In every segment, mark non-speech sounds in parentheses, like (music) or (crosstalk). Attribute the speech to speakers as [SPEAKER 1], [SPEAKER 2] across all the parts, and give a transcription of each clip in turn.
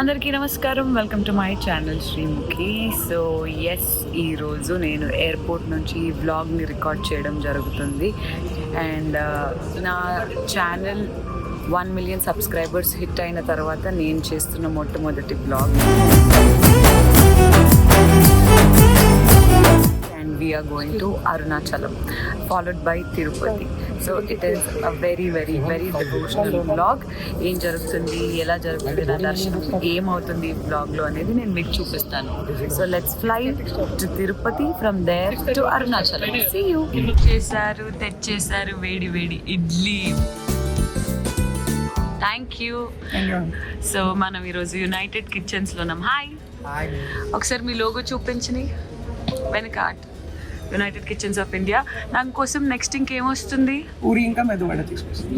[SPEAKER 1] అందరికీ నమస్కారం. Welcome to my channel Sreemukhi so yes ఈరోజు నేను ఎయిర్పోర్ట్ నుంచి వ్లాగ్ని రికార్డ్ చేయడం జరుగుతుంది. అండ్ uh, నా channel one million subscribers hit అయిన తర్వాత నేను చేస్తున్న మొట్టమొదటి blog we're going to Arunachalam followed by Tirupati so it is a very very very devotional blog ఏం జరుగుతుంది? ఎలా జరుగుతుంది? నా దర్శనం ఏమవుతుంది ఈ బ్లాగ్లో అనేది నేను మీకు చూపిస్తాను. So let's fly to Tirupati from there to Arunachalam see you చేశారు తెచ్చేశారు వేడి వేడి ఇడ్లీ. థ్యాంక్ యూ సో మనం ఈరోజు యునైటెడ్ కిచెన్స్లో ఉన్నాం. హాయ్ ఒకసారి మీ లోగో చూపించని వెనక యునైటెడ్ కిచెన్స్ ఆఫ్ ఇండియా దానికోసం నెక్స్ట్ ఇంకేమొస్తుంది?
[SPEAKER 2] పూరి ఇంకా మెదువడ తీసుకొస్తాం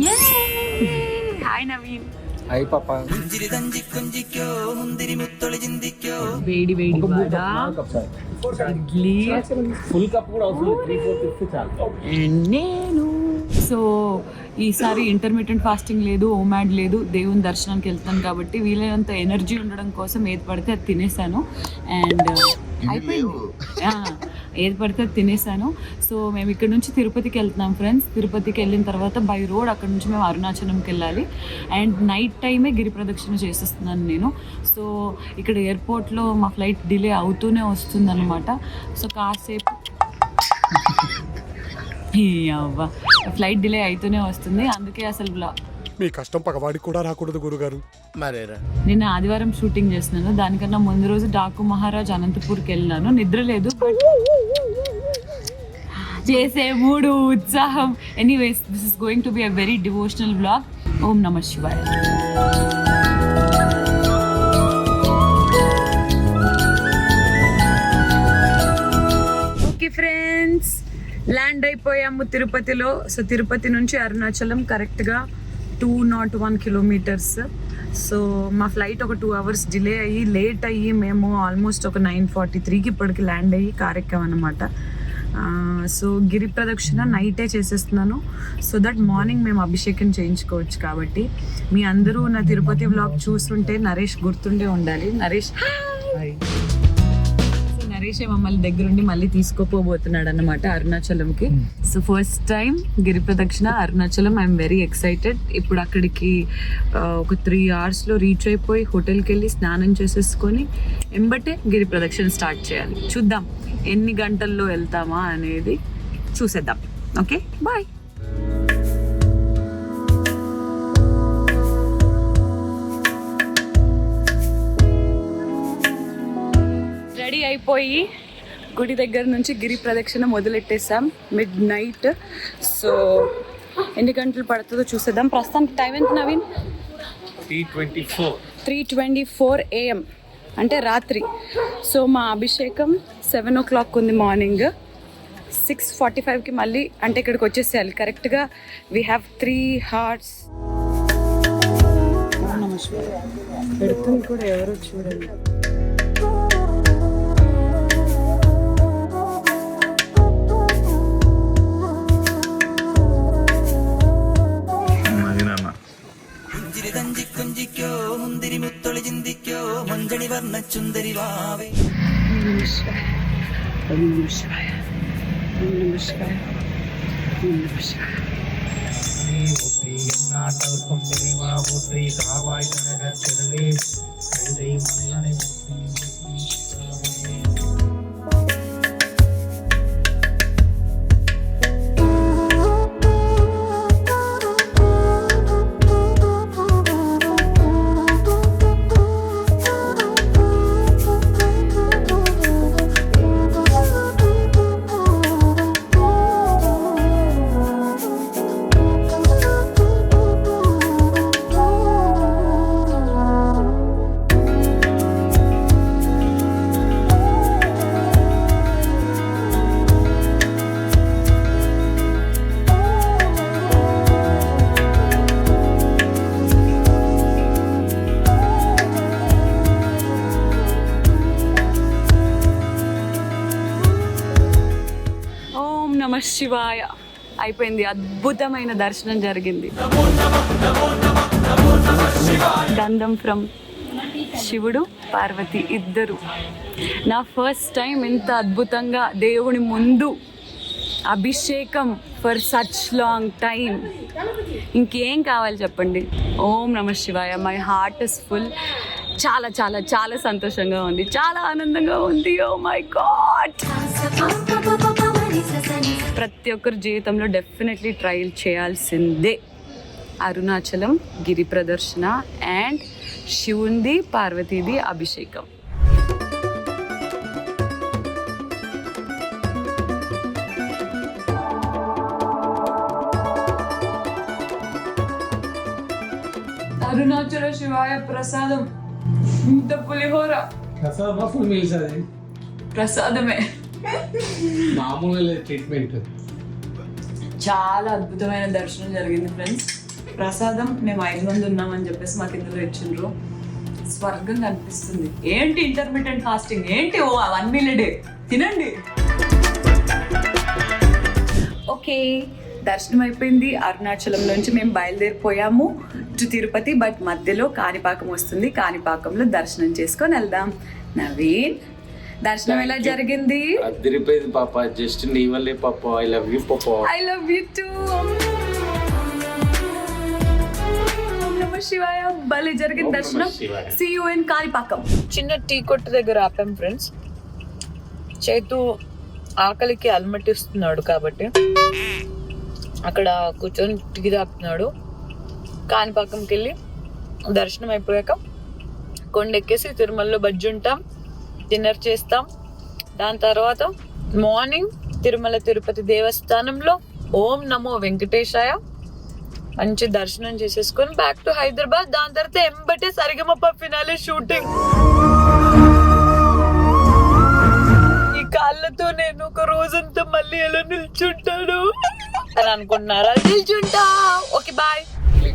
[SPEAKER 1] హాయ్ నవీన్
[SPEAKER 2] అయ్యి పాప
[SPEAKER 1] వేడి వేడి వడ? ఇడ్లీ.
[SPEAKER 2] ఫుల్ కప్ కూడా
[SPEAKER 1] నేను. సో ఈసారి ఇంటర్మీడియట్ ఫాస్టింగ్ లేదు ఓమాడ్ లేదు. దేవుని దర్శనానికి వెళ్తాను కాబట్టి వీలైనంత ఎనర్జీ ఉండడం కోసం ఏది పడితే అది తినేసాను. అండ్ అయిపోయింది. ఆ, ఏది పడితే తినేసాను. సో మేము ఇక్కడ నుంచి తిరుపతికి వెళ్తున్నాం ఫ్రెండ్స్. తిరుపతికి వెళ్ళిన తర్వాత బై రోడ్ అక్కడ నుంచి మేము అరుణాచలంకి వెళ్ళాలి. అండ్ నైట్ టైమే గిరి ప్రదక్షిణ చేసేస్తున్నాను నేను. సో ఇక్కడ ఎయిర్పోర్ట్లో మా ఫ్లైట్ డిలే అవుతూనే వస్తుందన్నమాట. సో కాసేపు (laughs) ఈ అవ్వ. ఫ్లైట్ డిలే అవుతూనే వస్తుంది. అందుకే అసలు బ్లా
[SPEAKER 3] మీ కష్టం పగవాడికి కూడా రాకూడదు గురుగారు.
[SPEAKER 4] మరేరా?
[SPEAKER 1] నిన్న ఆదివారం షూటింగ్ చేస్తున్నాను. దానికన్నా ముందు రోజు డాకు మహారాజ్ అనంతపూర్కి వెళ్ళాను. నిద్ర లేదు బట్ చేసే మూడు ఉత్సాహం. Anyways this is going to be a very devotional blog ఓం నమ శివాయ. ఓకే ఫ్రెండ్స్ ల్యాండ్ అయిపోయాము తిరుపతిలో. సో తిరుపతి నుంచి అరుణాచలం కరెక్ట్గా two nought one kilometres so మా ఫ్లైట్ ఒక టూ అవర్స్ డిలే అయ్యి లేట్ అయ్యి మేము ఆల్మోస్ట్ ఒక నైన్ ఫార్టీ త్రీకి ఇప్పటికి ల్యాండ్ అయ్యి కార్ ఎక్కామన్నమాట సో గిరి ప్రదక్షిణ నైటే చేసేస్తున్నాను. సో దట్ మార్నింగ్ మేము అభిషేకం చేయించుకోవచ్చు కాబట్టి. మీ అందరూ నా తిరుపతి బ్లాగ్ చూస్తుంటే నరేష్ గుర్తుండే ఉండాలి. నరేష్ సో నరేష్ మమ్మల్ని దగ్గరుండి మళ్ళీ తీసుకోపోబోతున్నాడు అనమాట అరుణాచలంకి సో ఫస్ట్ టైం గిరి ప్రదక్షిణ అరుణాచలం. ఐఎమ్ వెరీ ఎక్సైటెడ్ ఇప్పుడు అక్కడికి ఒక త్రీ అవర్స్లో రీచ్ అయిపోయి హోటల్కి వెళ్ళి స్నానం చేసేసుకొని ఎంబటే గిరి ప్రదక్షిణ స్టార్ట్ చేయాలి. చూద్దాం ఎన్ని గంటల్లో వెళ్తామా అనేది చూసేద్దాం. ఓకే బాయ్ రెడీ అయిపోయి గుడి దగ్గర నుంచి గిరి ప్రదక్షిణ మొదలెట్టేసాం మిడ్ నైట్ సో ఎన్ని గంటలు పడుతుందో చూసేద్దాం. ప్రస్తుతానికి టైం ఎంత Naveen?
[SPEAKER 2] Tea twenty four
[SPEAKER 1] three twenty four AM అంటే రాత్రి. సో మా అభిషేకం సెవెన్ ఓ క్లాక్ ఉంది మార్నింగ్ సిక్స్ ఫార్టీ ఫైవ్కి మళ్ళీ అంటే ఇక్కడికి వచ్చేసేయాలి. కరెక్ట్గా వీ హ్యావ్ త్రీ హార్ట్స్ పెడుతుంది కూడా ఎవరో చూడండి.
[SPEAKER 4] ചിന്തിക്കോ മുന്തിരി മുത്തൊളി ചിന്തിക്കോ മഞ്ചണി വർണ ചുന്തരി വാവേ.
[SPEAKER 1] நாட்டவர்க்கும் శివాయ అయిపోయింది. అద్భుతమైన దర్శనం జరిగింది. దండం ఫ్రమ్ శివుడు పార్వతి ఇద్దరు. నా ఫస్ట్ టైం ఇంత అద్భుతంగా దేవుని ముందు అభిషేకం ఫర్ సచ్ లాంగ్ టైం ఇంకేం కావాలి చెప్పండి? ఓం నమ శివాయ. మై హార్ట్ ఇస్ ఫుల్ చాలా చాలా చాలా సంతోషంగా ఉంది. చాలా ఆనందంగా ఉంది. ఓ మై గాడ్ ప్రతి ఒక్కరి జీవితంలో డెఫినెట్లీ ట్రయల్ చేయాల్సిందే. అరుణాచలం గిరి ప్రదర్శన అండ్ శివుంది పార్వతీది అభిషేకం. అరుణాచల శివాయ ప్రసాదం. ఇంత పులిహోర.
[SPEAKER 2] ప్రసాదమా? ఫుల్ మీల్స్ అది?
[SPEAKER 1] ప్రసాదమే.
[SPEAKER 2] మామూలుగా లేదు ట్రీట్మెంట్
[SPEAKER 1] చాలా అద్భుతమైన దర్శనం జరిగింది ఫ్రెండ్స్ ప్రసాదం మేము ఐదు మంది ఉన్నామని చెప్పేసి మాకు ఇందులో ఇచ్చిండ్రు. స్వర్గం కనిపిస్తుంది. ఏంటి ఇంటర్మీడియట్ ఫాస్టింగ్ ఏంటి? ఓ వన్ మీల్ డే తినండి. ఓకే దర్శనం అయిపోయింది. అరుణాచలంలోంచి మేము బయలుదేరిపోయాము టు తిరుపతి బట్ మధ్యలో కాణిపాకం వస్తుంది. కాణిపాకంలో దర్శనం చేసుకొని వెళ్దాం. నవీన్ దర్శనం ఎలా జరిగింది?
[SPEAKER 2] అదిరిపోయింది పాప. జస్ట్ నీ వల్లే పాప. ఐ లవ్ యూ పాప.
[SPEAKER 1] ఐ లవ్ యూ టూ శివాయ. భలే జరిగిన దర్శనం.
[SPEAKER 2] శివాయ.
[SPEAKER 1] సి యు ఇన్ కాణిపాకం చిన్న టీ కొట్టు దగ్గర ఆపాం ఫ్రెండ్స్ చేతు ఆకలికి అలమటిస్తున్నాడు కాబట్టి అక్కడ కూర్చొని టీ తాగుతున్నాడు కాణిపాకంకి వెళ్ళి దర్శనం అయిపోయాక కొండ ఎక్కేసి తిరుమలలో బజ్జి ఉంటాం. డిన్నర్ చేస్తాం. దాని తర్వాత మార్నింగ్ తిరుమల తిరుపతి దేవస్థానంలో ఓం నమో వెంకటేశాయ మంచి దర్శనం చేసేసుకొని బ్యాక్ టు హైదరాబాద్. దాని తర్వాత ఎంబటే సరిగమప్ప ఫినాలే షూటింగ్ ఈ కాళ్ళతో నేను ఒక రోజంతా మళ్ళీ ఎలా నిల్చుంటాను? అని అనుకుంటున్నారా? నిల్చుంటా. ఓకే బాయ్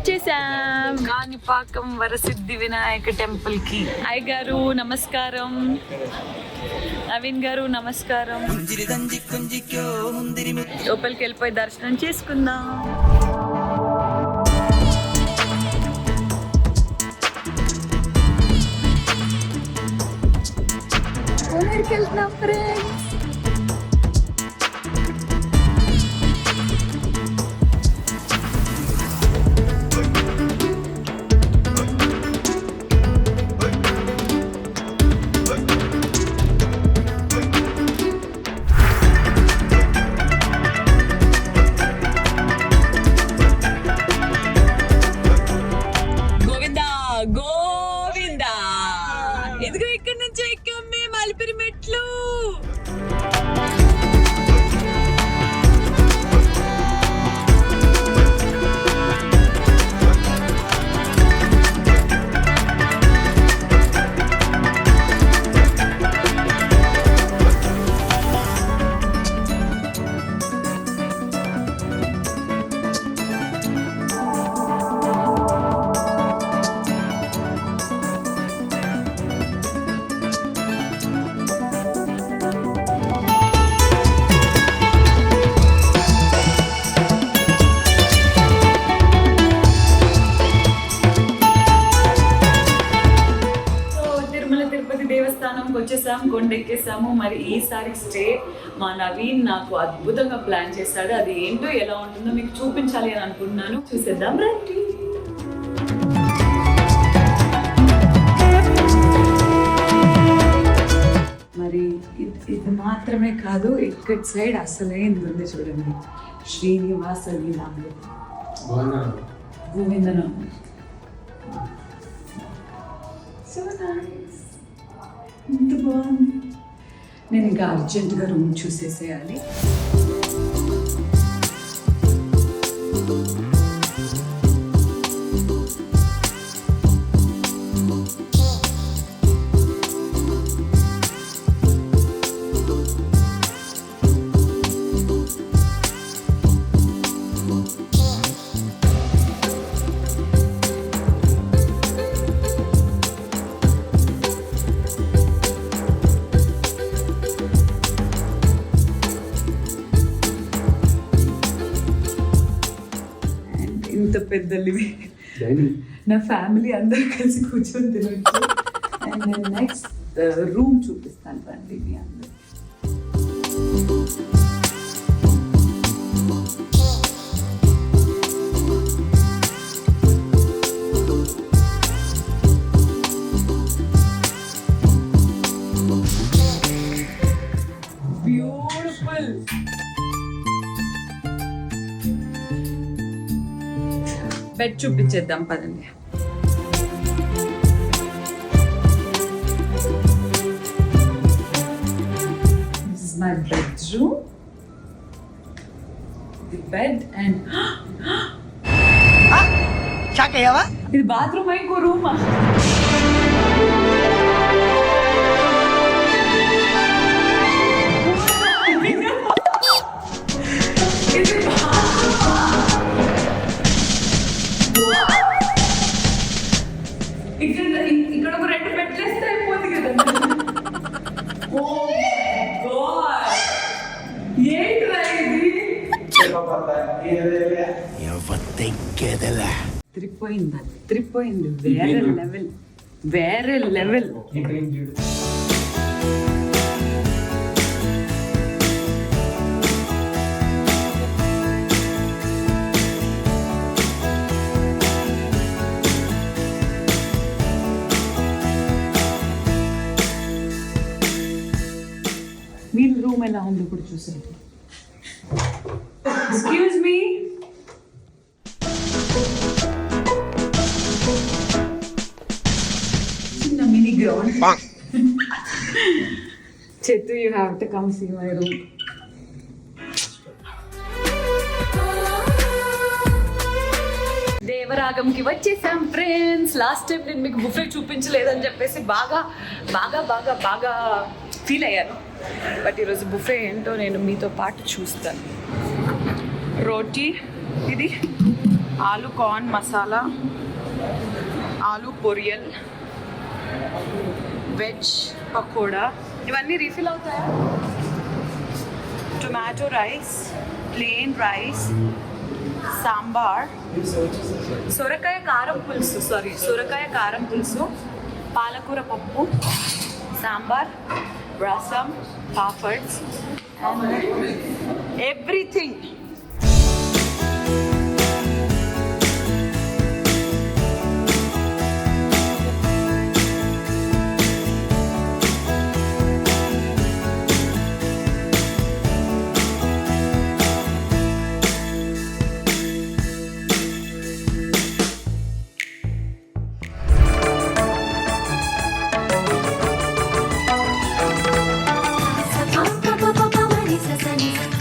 [SPEAKER 1] చేసాం కాణిపాకం వరసిద్ధి వినాయక టెంపుల్కి అయ్య గారు నమస్కారం. నవీన్ గారు నమస్కారం.
[SPEAKER 4] కుంజిరి దంజి కుంజిక్యో ముందిరి ముత్తు.
[SPEAKER 1] లోపలికి వెళ్ళిపోయి దర్శనం చేసుకుందాం. వెళ్తున్నాం ఫ్రెండ్స్. కొండెక్కేసాము మరి ఈసారి స్టే మా నవీన్ నాకు అద్భుతంగా ప్లాన్ చేశాడు. అది ఏంటో ఎలా ఉంటుందో మీకు చూపించాలి అని అనుకుంటున్నాను. చూసేద్దాం రండి. మరి ఇది ఇది మాత్రమే కాదు ఇక్కడ సైడ్ అసలైంది ఉంది చూడండి. శ్రీనివాస గోవిందనామం సో ఎంత బాగుంది. నేను ఇంకా అర్జెంటుగా రూమ్ చూసేసేయాలి. ఇంత పెద్ద లివింగ్ నా ఫ్యామిలీ అందరూ కలిసి కూర్చొని తినొచ్చు. నెక్స్ట్ రూమ్ చూపిస్తాను రండి మీ అందరూ బెడ్ చూపించేద్దాం పదండి This is my bedroom. The bed and ఇది బాత్రూమ్ ఇంకో రూమా వేరే లెవెల్ వేరే లెవెల్ మీ రూమ్ ఎలా ఉంది ఇప్పుడు చూసేది ఎక్స్క్యూజ్ మీ గ్రౌండ్ చెట్టు you have to come see my room దేవరాగంకి వచ్చేసాం ఫ్రెండ్స్ లాస్ట్ టైం నేను మీకు బుఫే చూపించలేదని చెప్పేసి బాగా బాగా బాగా బాగా ఫీల్ అయ్యాను. బట్ ఈరోజు బుఫే ఏంటో నేను మీతో పాటు చూస్తాను. రోటీ ఇది ఆలు కార్న్ మసాలా ఆలు పొరియల్ వెజ్ పకోడా ఇవన్నీ రీఫిల్ అవుతాయా? Tomato rice plain rice sambar సొరకాయ కారం పులుసు సారీ సొరకాయ కారం పులుసు పాలకూర పప్పు sambar rasam papads everything Sunny, sunny.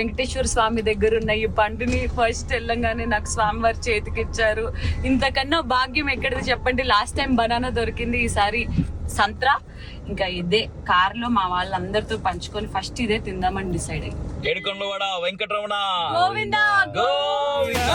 [SPEAKER 1] Venkateswara Swamy దగ్గర ఉన్న ఈ పండుని ఫస్ట్ వెళ్ళంగానే నాకు స్వామివారి చేతికిచ్చారు. ఇంతకన్నా భాగ్యం ఎక్కడిది చెప్పండి. లాస్ట్ టైం బనానా దొరికింది ఈసారి సంత్రా. ఇంకా ఇదే కార్లో మా వాళ్ళందరితో పంచుకొని ఫస్ట్ ఇదే తిందామని డిసైడ్
[SPEAKER 5] ఏడుకొండవాడ గోవిందా
[SPEAKER 1] గోవిందా.